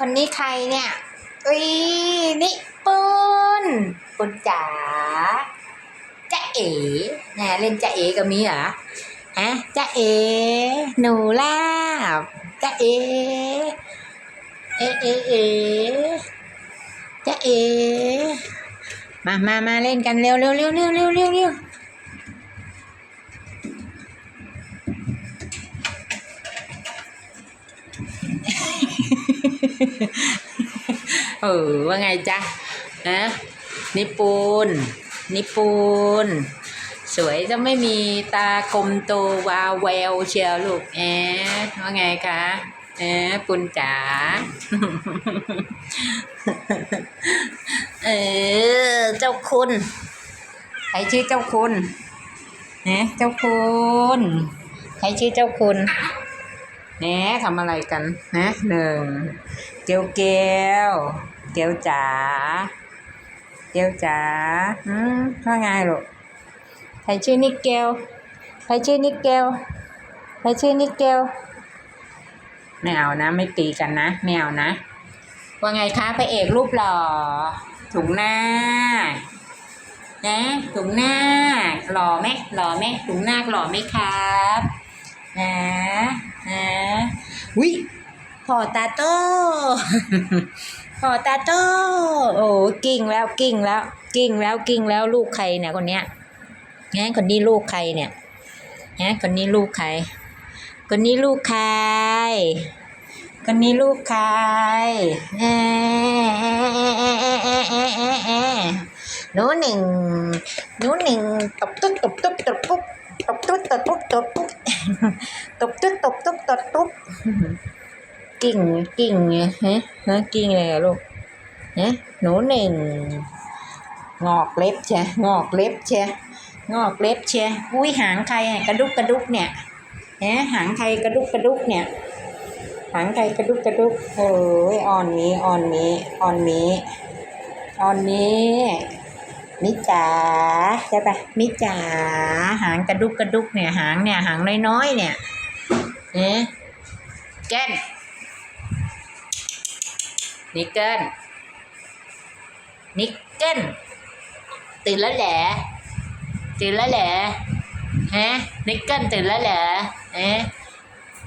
คนนี้ใครเนี่ยอุ้ยนี่ปุนปุนจ๋าจ๊ะเอ๋แหนเล่นจ๊ะเอ๋กับมีเหรอฮะจ๊ะเอ๋หนูลาบจ๊ะเอ๋เอ๋เอ๋เอ๋จ๊ะเอ๋มามามาเล่นกันเร็วเร็วเร็วเร็วเร็วเร็ว เออว่าไงจ๊ะนะนิปูนนิปูน สวยจะไม่มีตากลมโตวาวแววเชียวลูกแอะว่าไงคะแอะปุนจ๋าเออเจ้าคุณใครชื่อเจ้าคุณนะเจ้าคุณใครชื่อเจ้าคุณ แหนทำอะไรกันนะหนึ่งเกียวเกียวเกียวจ๋าเกียวจ๋าอืมว่าไงลูกใครชื่อนิกเกลใครชื่อนิกเกลใครชื่อนิกเกลไม่เอานะ ไม่ตีกันนะไม่เอานะ ว่าไงคะพระเอกรูปหล่อถุงหน้านะถุงหน้าหล่อไหมหล่อไหมถุงหน้าหล่อไหมครับ นะนะวิพอตาโต้พอตาโต้โอ้กิ่งแล้วกิ่งแล้ว กิ่งแล้วกิ่งแล้วลูกใครเนี่ยคนเนี้ยงั้นคนนี้ลูกใครเนี่ยงั้นคนนี้ลูกใคร คนนี้ลูกใคร คนนี้ลูกใครเอ๊ะหนูหนึ่งหนูหนึ่งตบตุ๊บตบตุ๊บตบปุ๊บต บตุ๊บตบปุ๊บตบปุ๊บตบตุ๊บตบตุ๊บตบปุ๊บกิ่งกิ่งเนี่ยฮะกิ่งอะไรลูกฮะหนูหนึ่งงอกเล็บใช่งอกเล็บใช่งอกเล็บใช่อุ้ยหางใครกระดุกกระดุกเนี่ยฮะหางใครกระดุกกระดุกเนี่ย หางใครกระดุกกระดุกโอ้ยอ่อนมีอ่อนมีอ่อนมีอ่อนมี มิจ๋าใช่ปะมิจ๋าหางกระดุกกระดุกเนี่ยหางเนี่ยหางน้อยๆเนี่ยเอ๊ะแก้นนิกเกิลนิกเกิลตื่นแล้วแหละตื่นแล้วแหละฮะนิกเกิลตื่นแล้วแหละเอ๊ะ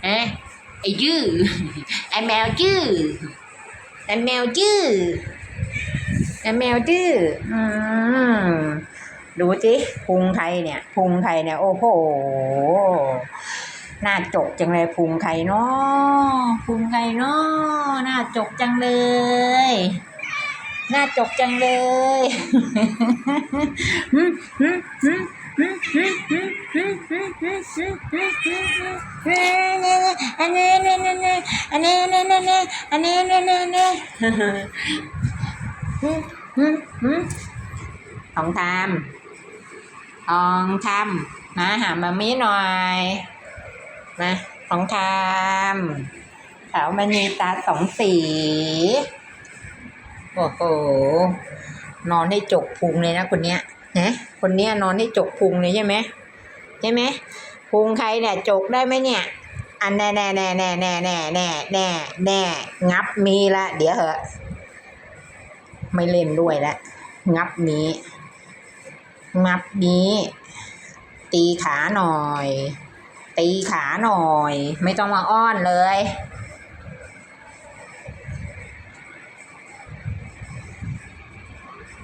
เอ๊ะไอ้ยื้อไอ้แมวยื้อไอ้แมวยื้อ ไอ้แมวดื้ออืมดูสิพุงไทยเนี่ยพุงไทยเนี่ย โอ้โหหน้าจกจังเลยพุงไทยเนาะพุงไทยเนาะหน้าจกจังเลยหน้าจกจังเลยอันนี้นี่นี่นี่อันนี้นี่นี่นี่อันนี้นี่นี่นี่ ทองทำทองทำมาหามามีหน่อยมาทองทำขาวมันมีตาสองสี โอ้โห นอนให้จกพุงเลยนะคนเนี้ยนะคนเนี้ยนอนให้จกพุงเลยใช่ไหมใช่ไหมพุงใครเนี่ยจกได้ไหมเนี่ย อันแน่แน่แน่แน่แน่แน่แน่แน่แน่งับมีละ เดี๋ยวเหอะ ไม่เล่นด้วยแล้วงับนี้ งับนี้ ตีขาหน่อย ตีขาหน่อย ไม่ต้องมาอ้อนเลย